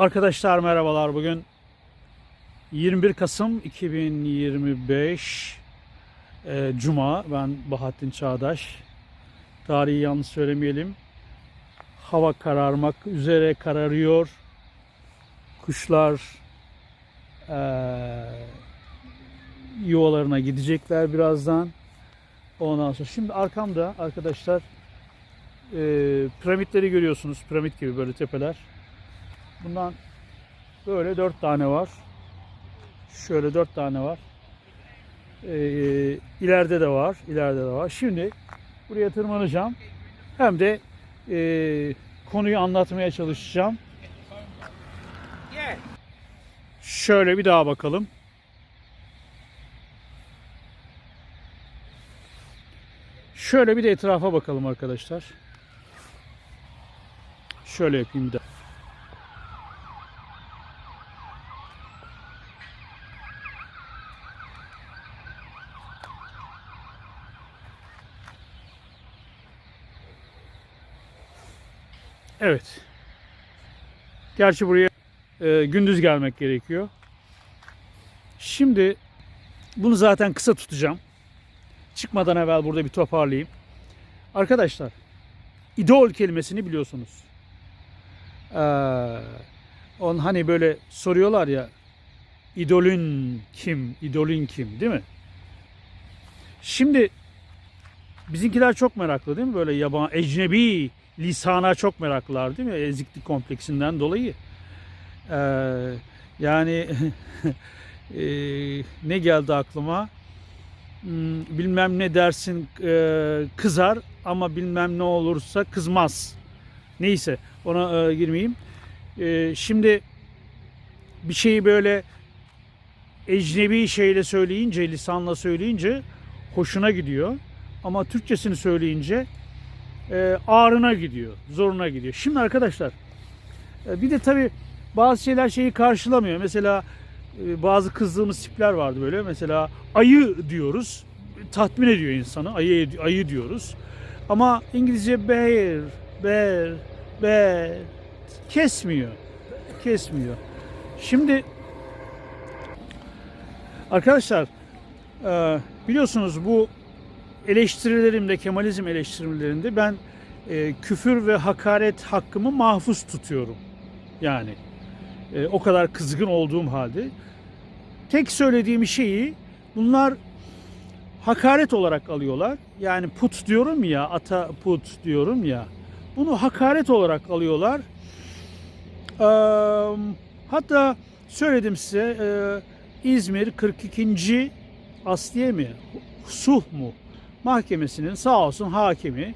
Arkadaşlar merhabalar. Bugün 21 Kasım 2025 e, Cuma. Ben Bahattin Çağdaş. Tarihi yanlış söylemeyelim. Hava kararmak üzere kararıyor. Kuşlar e, yuvalarına gidecekler birazdan. Ondan sonra şimdi arkamda arkadaşlar e, piramitleri görüyorsunuz. Piramit gibi böyle tepeler. Bundan böyle dört tane var. Şöyle dört tane var. Ee, ileride de var. ileride de var. Şimdi buraya tırmanacağım. Hem de e, konuyu anlatmaya çalışacağım. Şöyle bir daha bakalım. Şöyle bir de etrafa bakalım arkadaşlar. Şöyle yapayım bir daha. Evet. Gerçi buraya e, gündüz gelmek gerekiyor. Şimdi bunu zaten kısa tutacağım. Çıkmadan evvel burada bir toparlayayım. Arkadaşlar, idol kelimesini biliyorsunuz. Ee, on hani böyle soruyorlar ya, idolün kim, idolün kim, değil mi? Şimdi bizimkiler çok meraklı değil mi? Böyle yaban, ecnebi lisana çok meraklılar değil mi? Eziklik kompleksinden dolayı. Ee, yani e, ne geldi aklıma? Hmm, bilmem ne dersin e, kızar ama bilmem ne olursa kızmaz. Neyse ona e, girmeyeyim. E, şimdi bir şeyi böyle ecnebi şeyle söyleyince, lisanla söyleyince hoşuna gidiyor. Ama Türkçesini söyleyince e, ağrına gidiyor, zoruna gidiyor. Şimdi arkadaşlar e, bir de tabi bazı şeyler şeyi karşılamıyor. Mesela e, bazı kızdığımız tipler vardı böyle. Mesela ayı diyoruz. Tatmin ediyor insanı. Ayı, ayı diyoruz. Ama İngilizce bear, bear, bear kesmiyor. Kesmiyor. Şimdi arkadaşlar biliyorsunuz bu eleştirilerimde, Kemalizm eleştirilerinde ben e, küfür ve hakaret hakkımı mahfuz tutuyorum. Yani e, o kadar kızgın olduğum halde tek söylediğim şeyi bunlar hakaret olarak alıyorlar. Yani put diyorum ya, ata put diyorum ya. Bunu hakaret olarak alıyorlar. Ee, hatta söyledim size e, İzmir 42. Asliye mi? Suh mu? Mahkemesinin sağ olsun hakimi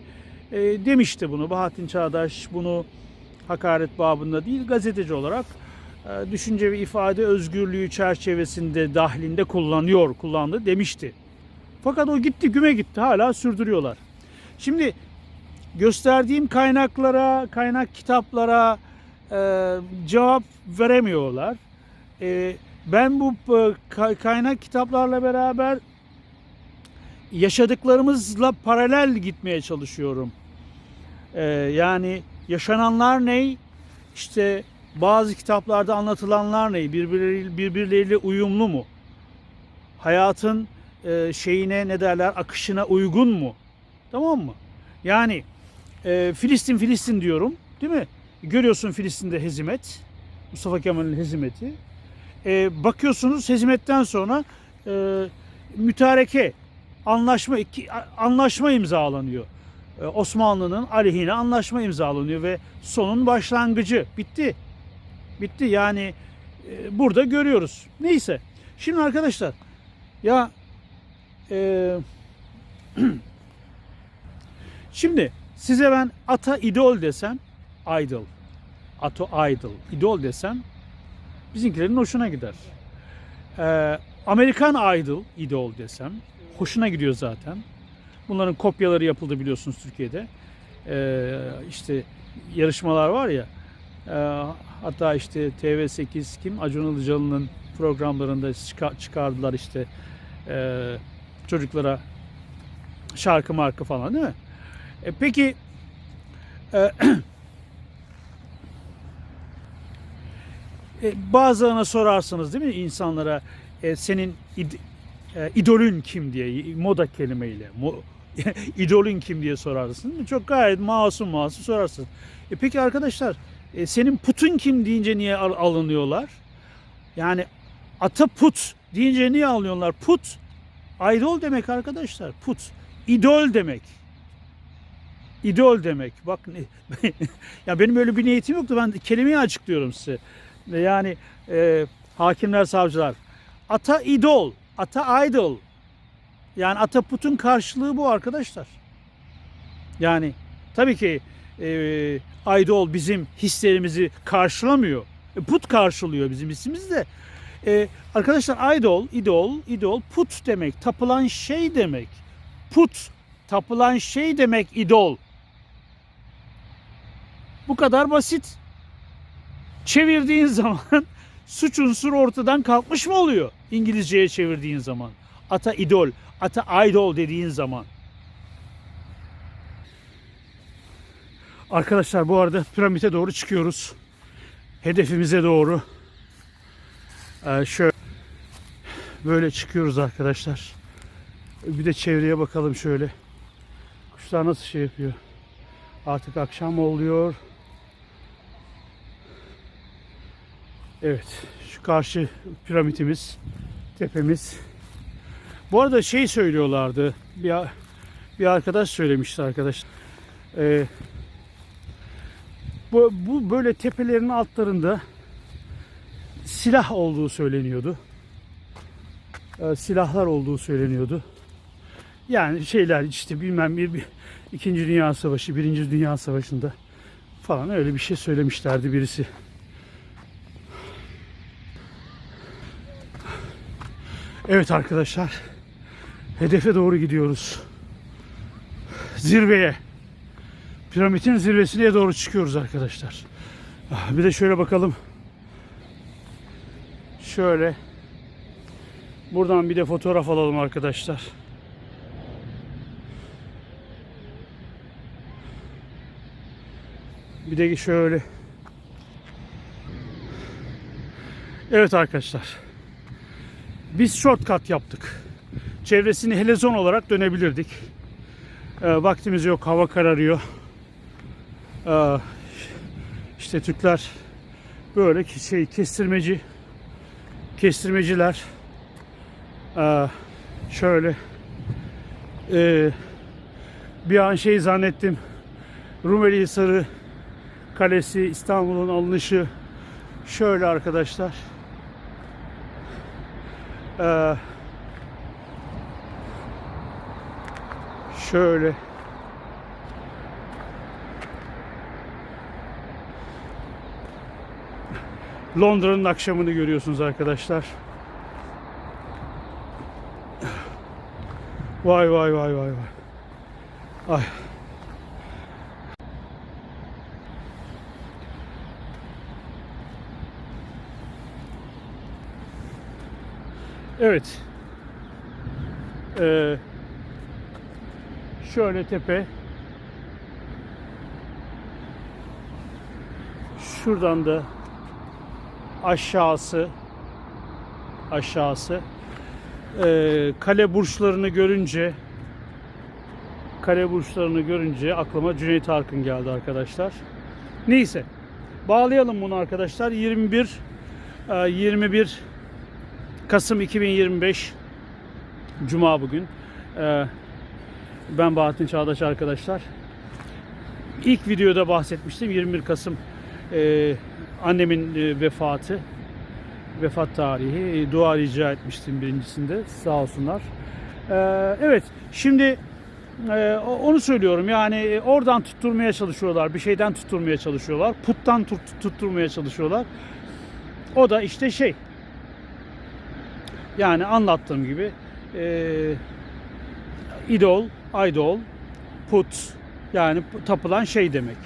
e, demişti bunu. Bahattin Çağdaş bunu hakaret babında değil gazeteci olarak e, düşünce ve ifade özgürlüğü çerçevesinde dahlinde kullanıyor, kullandı demişti. Fakat o gitti güme gitti hala sürdürüyorlar. Şimdi gösterdiğim kaynaklara, kaynak kitaplara e, cevap veremiyorlar. E, ben bu e, kaynak kitaplarla beraber yaşadıklarımızla paralel gitmeye çalışıyorum. E, yani yaşananlar ne? İşte bazı kitaplarda anlatılanlar ne? Birbirleriyle, birbirleriyle uyumlu mu? Hayatın e, şeyine ne derler akışına uygun mu? Tamam mı? Yani e, Filistin Filistin diyorum değil mi? Görüyorsun Filistin'de hezimet. Mustafa Kemal'in hezimeti. E, bakıyorsunuz hezimetten sonra e, mütareke anlaşma anlaşma imzalanıyor. E, Osmanlı'nın aleyhine anlaşma imzalanıyor ve sonun başlangıcı bitti. Bitti yani e, burada görüyoruz. Neyse. Şimdi arkadaşlar ya e, şimdi size ben ata idol desem idol. Ato idol. idol desem bizimkilerin hoşuna gider. E, Amerikan idol idol desem hoşuna gidiyor zaten. Bunların kopyaları yapıldı biliyorsunuz Türkiye'de. Ee, işte yarışmalar var ya e, hatta işte TV8 kim Acun Ilıcalı'nın programlarında çıkardılar işte e, çocuklara şarkı marka falan değil mi? E, peki e, e, bazılarına sorarsınız değil mi insanlara e, senin e, idolün kim diye moda kelimeyle mo, idolün kim diye sorarsınız. Çok gayet masum masum sorarsınız. E peki arkadaşlar e, senin putun kim deyince niye al- alınıyorlar? Yani ata put deyince niye alıyorlar? Put idol demek arkadaşlar. Put idol demek. İdol demek. Bak ne- ya benim öyle bir niyetim yoktu. Ben kelimeyi açıklıyorum size. Yani e, hakimler, savcılar. Ata idol, ata idol. Yani ata putun karşılığı bu arkadaşlar. Yani tabii ki e, idol bizim hislerimizi karşılamıyor. E, put karşılıyor bizim hissimizi de. E, arkadaşlar idol, idol, idol put demek. Tapılan şey demek. Put, tapılan şey demek idol. Bu kadar basit. Çevirdiğin zaman suç unsuru ortadan kalkmış mı oluyor? İngilizceye çevirdiğin zaman. Ata idol, ata idol dediğin zaman. Arkadaşlar bu arada piramite doğru çıkıyoruz. Hedefimize doğru. Ee, şöyle böyle çıkıyoruz arkadaşlar. Bir de çevreye bakalım şöyle. Kuşlar nasıl şey yapıyor. Artık akşam oluyor. Evet. Şu karşı piramitimiz, tepemiz. Bu arada şey söylüyorlardı. Bir, bir arkadaş söylemişti arkadaş. Ee, bu, bu böyle tepelerin altlarında silah olduğu söyleniyordu. Ee, silahlar olduğu söyleniyordu. Yani şeyler işte bilmem bir, bir İkinci Dünya Savaşı, Birinci Dünya Savaşı'nda falan öyle bir şey söylemişlerdi birisi. Evet arkadaşlar. Hedefe doğru gidiyoruz. Zirveye. Piramidin zirvesine doğru çıkıyoruz arkadaşlar. Ah, Bir de şöyle bakalım. Şöyle. Buradan bir de fotoğraf alalım arkadaşlar. Bir de şöyle. Evet arkadaşlar. Biz shortcut yaptık. Çevresini helezon olarak dönebilirdik. Ee, vaktimiz yok. Hava kararıyor. Ee, işte Türkler böyle şey kestirmeci kestirmeciler Ee, şöyle ee, bir an şey zannettim Rumeli Hisarı Kalesi İstanbul'un alınışı şöyle arkadaşlar ee, şöyle Londra'nın akşamını görüyorsunuz arkadaşlar. Vay vay vay vay vay. Ay. Evet. Ee, şöyle tepe. Şuradan da aşağısı aşağısı Ee, kale burçlarını görünce kale burçlarını görünce aklıma Cüneyt Arkın geldi arkadaşlar. Neyse. Bağlayalım bunu arkadaşlar. 21 e, 21 Kasım 2025 Cuma bugün. Ee, ben Bahattin Çağdaş arkadaşlar. İlk videoda bahsetmiştim 21 Kasım e, annemin e, vefatı vefat tarihi e, dua rica etmiştim birincisinde sağ olsunlar. Ee, evet şimdi onu söylüyorum yani oradan tutturmaya çalışıyorlar bir şeyden tutturmaya çalışıyorlar puttan tut- tutturmaya çalışıyorlar. O da işte şey yani anlattığım gibi e, idol, idol, put yani tapılan şey demek.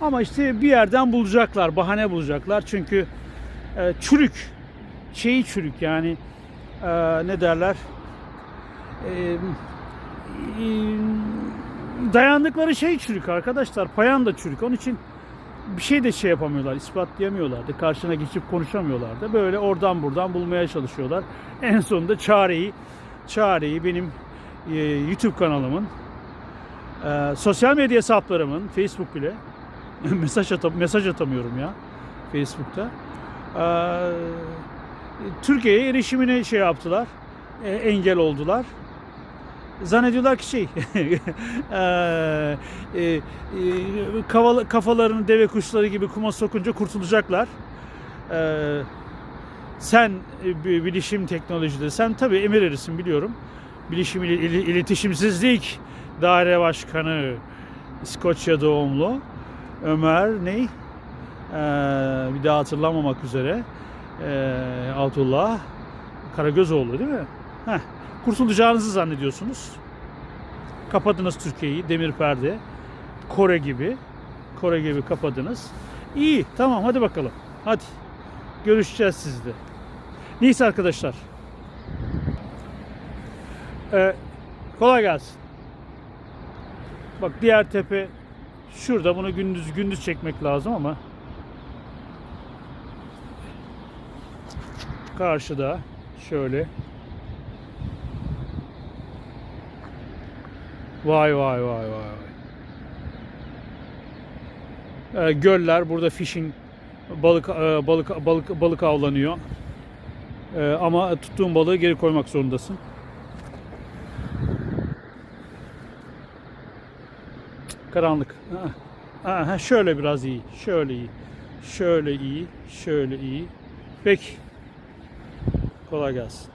Ama işte bir yerden bulacaklar, bahane bulacaklar. Çünkü e, çürük, şeyi çürük yani e, ne derler? E, e, dayandıkları şey çürük arkadaşlar. Payan da çürük. Onun için bir şey de şey yapamıyorlar, ispatlayamıyorlardı. Karşına geçip konuşamıyorlardı. Böyle oradan buradan bulmaya çalışıyorlar. En sonunda çareyi çareyi benim e, YouTube kanalımın e, sosyal medya hesaplarımın Facebook bile mesaj atam mesaj atamıyorum ya Facebook'ta. E, Türkiye'ye erişimine şey yaptılar. e, engel oldular. Zannediyorlar ki şey kafalarını deve kuşları gibi kuma sokunca kurtulacaklar. Sen e, bi- bilişim teknolojide sen tabii emir erisin biliyorum. Bilişim il- il- iletişimsizlik daire başkanı İskoçya doğumlu Ömer ney? Bir daha hatırlamamak üzere eee Abdullah Karagözoğlu değil mi? Heh, kurtulacağınızı zannediyorsunuz. Kapadınız Türkiye'yi demir perde. Kore gibi. Kore gibi kapadınız. İyi tamam hadi bakalım. Hadi. Görüşeceğiz sizde. Neyse arkadaşlar. Ee, kolay gelsin. Bak diğer tepe şurada bunu gündüz gündüz çekmek lazım ama karşıda şöyle Vay vay vay vay. Ee, göller burada fishing balık e, balık balık balık avlanıyor. Ee, ama tuttuğun balığı geri koymak zorundasın. Karanlık. Ha. Ha, şöyle biraz iyi. Şöyle iyi. Şöyle iyi. Şöyle iyi. Peki. Kolay gelsin.